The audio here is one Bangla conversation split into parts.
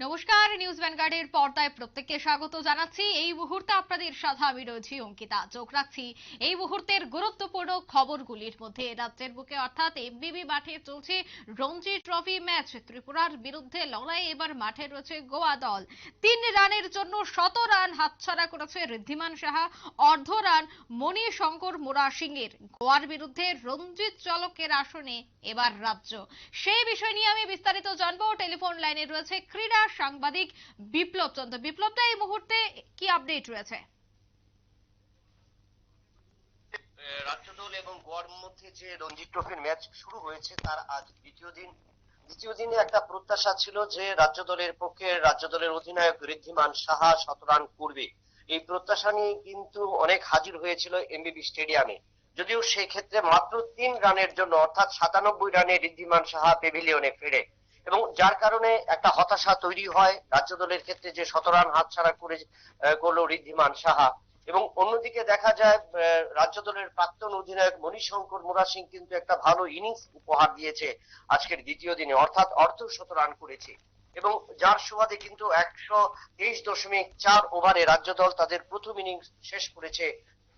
নমস্কার, নিউজ ভ্যানগার্ডের পর্দায় প্রত্যেককে স্বাগত জানাচ্ছি। এই মুহূর্তে আপনাদের সাথে আমি রয়েছি অঙ্কিতা। চোখ রাখছি এই মুহূর্তের গুরুত্বপূর্ণ খবরগুলির মধ্যে। রাজ্যের বুকে অর্থাৎ এমবিবি মাঠে চলছে রঞ্জি ট্রফি ম্যাচ। ত্রিপুরার বিরুদ্ধে লড়াই এবার মাঠে রয়েছে গোয়া দল। তিন রানের জন্য শত রান হাতছাড়া করেছে ঋদ্ধিমান সাহা, অর্ধ রান মণি শঙ্কর মোরা সিং এর গোয়ার বিরুদ্ধে রঞ্জিত চলকের আসনে এবার রাজ্য। সেই বিষয় নিয়ে আমি বিস্তারিত জানব। টেলিফোন লাইনে রয়েছে ক্রীড়া সাংবাদিক বিপ্লব চন্দ্র। বিপ্লবটা এই মুহূর্তে কি আপডেট রয়েছে? রাজ্য দল এবং গোয়ার মধ্যে যে রঞ্জি ট্রফির ম্যাচ শুরু হয়েছে, তার আজ দ্বিতীয় দিন। দ্বিতীয় দিনে একটা প্রত্যাশা ছিল যে রাজ্য দলের পক্ষে রাজ্য দলের অধিনায়ক ঋদ্ধিমান সাহা শতরান করবে। এই প্রত্যাশা নিয়ে কিন্তু অনেক হাজির হয়েছিল এমবিবি স্টেডিয়ামে। যদিও সেই ক্ষেত্রে মাত্র তিন রানের জন্য, অর্থাৎ সাতানব্বই রানে ঋদ্ধিমান সাহা পেভিলিয়নে ফেরে। এবং যার কারণে একটা হতাশা তৈরি হয় রাজ্য দলের ক্ষেত্রে যে শতরান হাতছাড়া করে করল ঋদ্ধিমান সাহা। এবং অন্যদিকে দেখা যায় রাজ্য দলের প্রাক্তন অধিনায়ক মণিশঙ্কর মোরা সিং কিন্তু একটা ভালো ইনিংস উপহার দিয়েছে আজকের দ্বিতীয় দিনে, অর্থাৎ অর্ধ শত রান করেছে। এবং যার সুবাদে কিন্তু একশো তেইশ দশমিক চার ওভারে রাজ্য দল তাদের প্রথম ইনিংস শেষ করেছে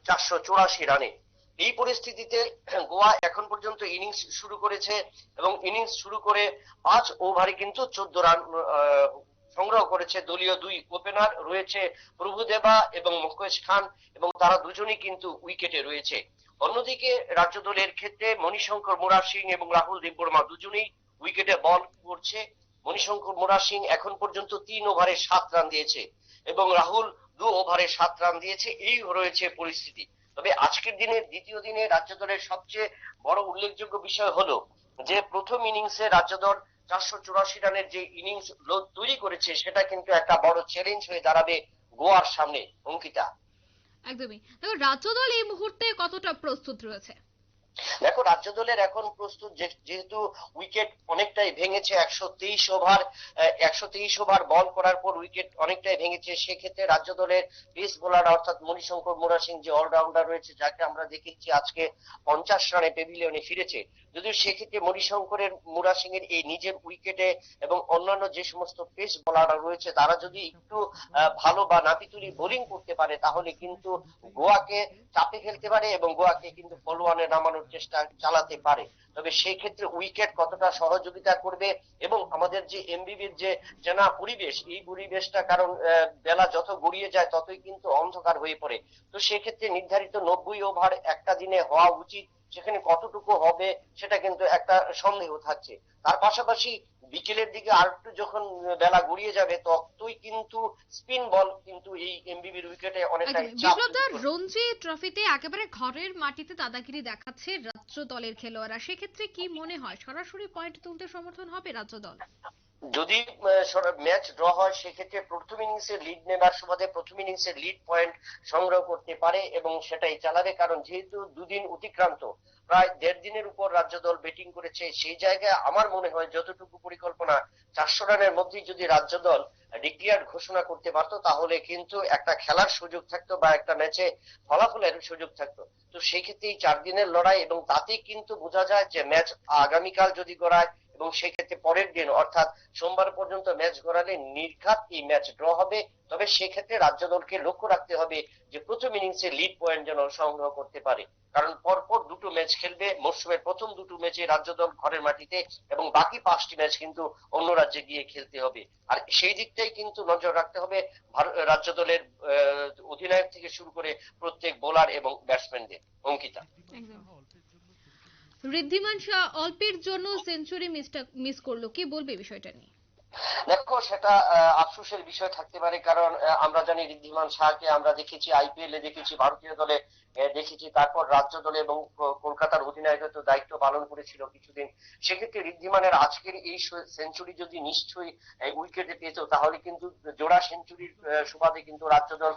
চারশো চৌরাশি রানে। এই পরিস্থিতিতে গোয়া এখন পর্যন্ত ইনিংস শুরু করেছে এবং ইনিংস শুরু করে পাঁচ ওভারে কিন্তু চোদ্দ রান সংগ্রহ করেছে দলীয় দুই ওপেনার রয়েছে প্রভুদেবা এবং মুকেশ খান এবং তারা দুজনই কিন্তু উইকেটে রয়েছে। অন্যদিকে রাজ্য দলের ক্ষেত্রে মণিশঙ্কর মোরা সিং এবং রাহুল দেববর্মা দুজনেই উইকেটে বল করছে। মণিশঙ্কর মোরা সিং এখন পর্যন্ত তিন ওভারে সাত রান দিয়েছে এবং রাহুল দু ওভারে সাত রান দিয়েছে। এই রয়েছে পরিস্থিতি। তবে আজকের দিনে, দ্বিতীয় দিনে রাজ্য দলের সবচেয়ে বড় উল্লেখযোগ্য বিষয় হলো যে, প্রথম ইনিংসে রাজ্য দল চারশো চুরাশি রানের যে ইনিংস তৈরি করেছে, সেটা কিন্তু একটা বড় চ্যালেঞ্জ হয়ে দাঁড়াবে গোয়ার সামনে, অঙ্কিতা। একদমই। দেখো রাজ্য দল এই মুহূর্তে কতটা প্রস্তুত রয়েছে? দেখো, রাজ্য দলের এখন প্রস্তুত যেহেতু উইকেট অনেকটাই ভেঙেছে, একশো তেইশ ওভার একশো তেইশ ওভার বল করার পর উইকেট অনেকটাই ভেঙেছে, সেক্ষেত্রে রাজ্য দলের পেস বোলার অর্থাৎ মণিশঙ্কর মোরা সিং যে অলরাউন্ডার রয়েছে, যাকে আমরা দেখেছি আজকে পঞ্চাশ রানে পেভিলিয়নে ফিরেছে, যদিও সেক্ষেত্রে মণিশঙ্করের, মোরা সিং এর এই নিজের উইকেটে এবং অন্যান্য যে সমস্ত পেস বোলাররা রয়েছে, তারা যদি একটু ভালো বা নাপিতুলি বোলিং করতে পারে, তাহলে কিন্তু গোয়াকে চাপে ফেলতে পারে এবং গোয়াকে কিন্তু ফলোয়ানে নামানোর চেষ্টা চালাতে পারে। তবে সেই ক্ষেত্রে উইকেট কতটা সহযোগিতা করবে এবং আমাদের যে এমবিবির যে চেনা পরিবেশ, এই পরিবেশটা কারণ বেলা যত গড়িয়ে যায় ততই কিন্তু অন্ধকার হয়ে পড়ে। তো সেক্ষেত্রে নির্ধারিত নব্বই ওভার একটা দিনে হওয়া উচিত। সেখানে কতটুকু হবে সেটা কিন্তু একটা সন্দেহ থাকছে তার পাশাপাশি বিকেলের দিকে আর একটু যখন বেলা গড়িয়ে যাবে ততই কিন্তু স্পিন বল কিন্তু এই এমবিবির উইকেটে অনেকটা একদমই। চাপ বিপ্লব দা তৈরি করবে। রঞ্জি ট্রফিতে একেবারে ঘরের মাটিতে দাদাগিরি দেখাচ্ছে রাজ্য দলের খেলোয়াড়রা সেক্ষেত্রে কি মনে হয় সরাসরি পয়েন্ট তুলতে সমর্থন হবে রাজ্য দল যদি ম্যাচ ড্র হয়, সেক্ষেত্রে প্রথম ইনিংসে লিড নেবার সুবাদে প্রথম ইনিংসের লিড পয়েন্ট সংগ্রহ করতে পারে এবং সেটাই চালাবে। কারণ যেহেতু দুদিন অতিক্রান্ত, প্রায় দেড় দিনের উপর রাজ্য দল ব্যাটিং করেছে, সেই জায়গায় আমার মনে হয় যতটুকু পরিকল্পনা চারশো রানের মধ্যেই যদি রাজ্য দল ডিক্লিয়ার ঘোষণা করতে পারতো, তাহলে কিন্তু একটা খেলার সুযোগ থাকতো বা একটা ম্যাচে ফলাফলের সুযোগ থাকতো। তো সেই ক্ষেত্রে এই চার দিনের লড়াই এবং তাতে কিন্তু বোঝা যায় যে ম্যাচ আগামীকাল যদি গড়ায় এবং সেক্ষেত্রে পরের দিন, অর্থাৎ সোমবার পর্যন্ত ম্যাচ গড়ালে নির্ঘাত এই ম্যাচ ড্র হবে। তবে সেক্ষেত্রে রাজ্য দলকে লক্ষ্য রাখতে হবে যে প্রথম ইনিংসে লিড পয়েন্ট যেন সংগ্রহ করতে পারে। কারণ পরপর দুটো ম্যাচ খেলবে, মরশুমের প্রথম দুটো ম্যাচে রাজ্য দল ঘরের মাটিতে এবং বাকি পাঁচটি ম্যাচ কিন্তু অন্য রাজ্যে গিয়ে খেলতে হবে। আর সেই দিকটাই কিন্তু নজর রাখতে হবে রাজ্য দলের অধিনায়ক থেকে শুরু করে প্রত্যেক বোলার এবং ব্যাটসম্যানদের অঙ্কিতা। ঋদ্ধিমান শাহ অল্পের জন্য সেঞ্চুরি মিস করল। কি বলবে বিষয়টা নিয়ে? দেখো, সেটা আফসোসের বিষয় থাকতে পারে, কারণ আমরা জানি ঋদ্ধিমান শাহকে আমরা দেখেছি আইপিএল এ দেখেছি, ভারতীয় দলে দেখেছি, তারপর রাজ্য দলে এবং কলকাতার অধিনায়কত্ব দায়িত্ব পালন করেছিল কিছুদিন। সেক্ষেত্রে ঋদ্ধিমানের আজকের এই সেঞ্চুরি যদি নিশ্চয়ই উইকেটে পেত, তাহলে কিন্তু জোড়া সেঞ্চুরির সুবাদে কিন্তু রাজ্য দল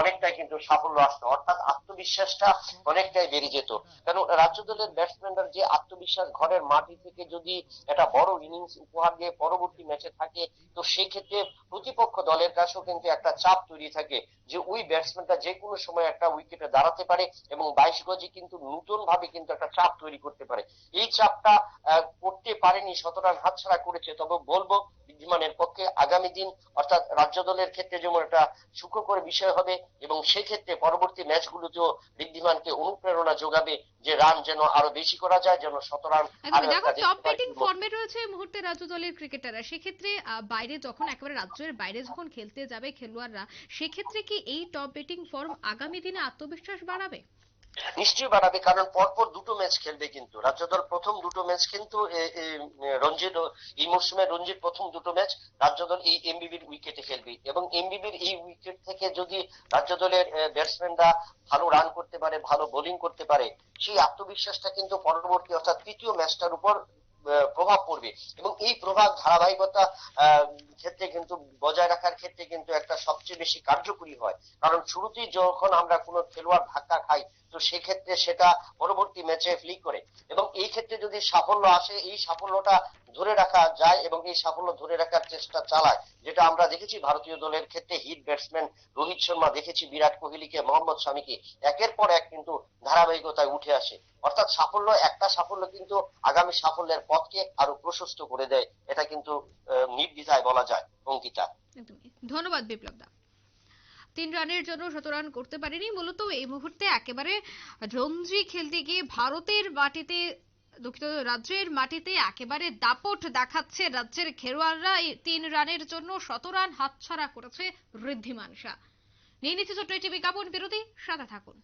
অনেকটাই কিন্তু সাফল্য আসতো। অর্থাৎ আত্মবিশ্বাসটা অনেকটাই বেড়ে যেত। কারণ রাজ্য দলের ব্যাটসম্যানরা যে আত্মবিশ্বাস ঘরের মাটি থেকে যদি একটা বড় ইনিংস উপহার দিয়ে পরবর্তী ম্যাচে থাকে, তো সেই ক্ষেত্রে প্রতিপক্ষ দলের কাছেও কিন্তু একটা চাপ তৈরি থাকে যে, ওই ব্যাটসম্যানটা যে কোনো সময় একটা উইকেটে দাঁড়াতে পারে। এবং বাইশ গজে কিন্তু নতুন ভাবে কিন্তু একটা চাপ তৈরি করতে পারে। এই চাপটা করতে পারেনি শতরান হাতছাড়া করেছে। তবে বলব বিদ্যমানের পক্ষে আগামী দিন অর্থাৎ রাজ্য দলের ক্ষেত্রে যেমন একটা সুখকর বিষয় হবে এবং সেই ক্ষেত্রে পরবর্তী ম্যাচগুলোতেও ঋদ্ধিমানকে অনুপ্রেরণা যোগাবে যে রান যেন আরও বেশি করা যায় যেন শত রান দেখো টপ ব্যাটিং ফর্মে রয়েছে এই মুহূর্তে রাজ্য দলের ক্রিকেটাররা সেক্ষেত্রে বাইরে যখন একেবারে রাজ্যের বাইরে যখন খেলতে যাবে খেলোয়াড়রা সেক্ষেত্রে কি এই টপ ব্যাটিং ফর্ম আগামী দিনে আত্মবিশ্বাস বাড়াবে? নিশ্চয়ই বাড়াবে, কারণ পরপর দুটো ম্যাচ খেলবে কিন্তু। রাজ্য দল প্রথম দুটো ম্যাচ কিন্তু রঞ্জিত, এই মৌসুমে রঞ্জিত প্রথম দুটো ম্যাচ রাজ্য দল এই এমবিবির উইকেটে খেলবে। এবং এমবিবির এই উইকেট থেকে যদি রাজ্য দলের ব্যাটসম্যানরা ভালো রান করতে পারে, ভালো বোলিং করতে পারে, সেই আত্মবিশ্বাসটা কিন্তু পরবর্তী অর্থাৎ তৃতীয় ম্যাচটার উপর প্রভাব পড়বে। এবং এই প্রভাব ধারাবাহিকতা ক্ষেত্রে কিন্তু, বজায় রাখার ক্ষেত্রে কিন্তু একটা সবচেয়ে বেশি কার্যকরী হয়। কারণ শুরুতেই যখন আমরা কোনো খেলোয়াড় ধাক্কা খাই, তো সেক্ষেত্রে সেটা পরবর্তী ম্যাচে ফ্লিক করে। এবং এই ক্ষেত্রে যদি সাফল্য আসে, এই সাফল্যটা ধরে রাখা যায় এবং এই সাফল্য ধরে রাখার চেষ্টা চালায়, যেটা আমরা দেখেছি ভারতীয় দলের ক্ষেত্রে হিট ব্যাটসম্যান রোহিত শর্মা, দেখেছি বিরাট কোহলিকে, মোহাম্মদ শামিকে। একের পর এক কিন্তু ধারাবাহিকতায় উঠে আসে। অর্থাৎ সাফল্য, একটা সাফল্য কিন্তু আগামী সাফল্যের পথকে আরও প্রশস্ত করে দেয়, এটা কিন্তু নির্দ্বিধায় বলা যায়, অঙ্কিতা। ধন্যবাদ বিপ্লব দা তিন রানের জন্য শত রান করতে পারেনি। মূলত এই মুহূর্তে একেবারে রঞ্জি খেলতে গিয়ে ভারতের মাটিতে দুঃখিত, রাজ্যের মাটিতে একেবারে দাপট দেখাচ্ছে রাজ্যের খেলোয়াড়রা তিন রানের জন্য শত রান হাতছাড়া করেছে ঋদ্ধিমান শাহ নিয়ে নিচ্ছে ছোট্ট একটি বিজ্ঞাপন, বিরতি, সাথে থাকুন।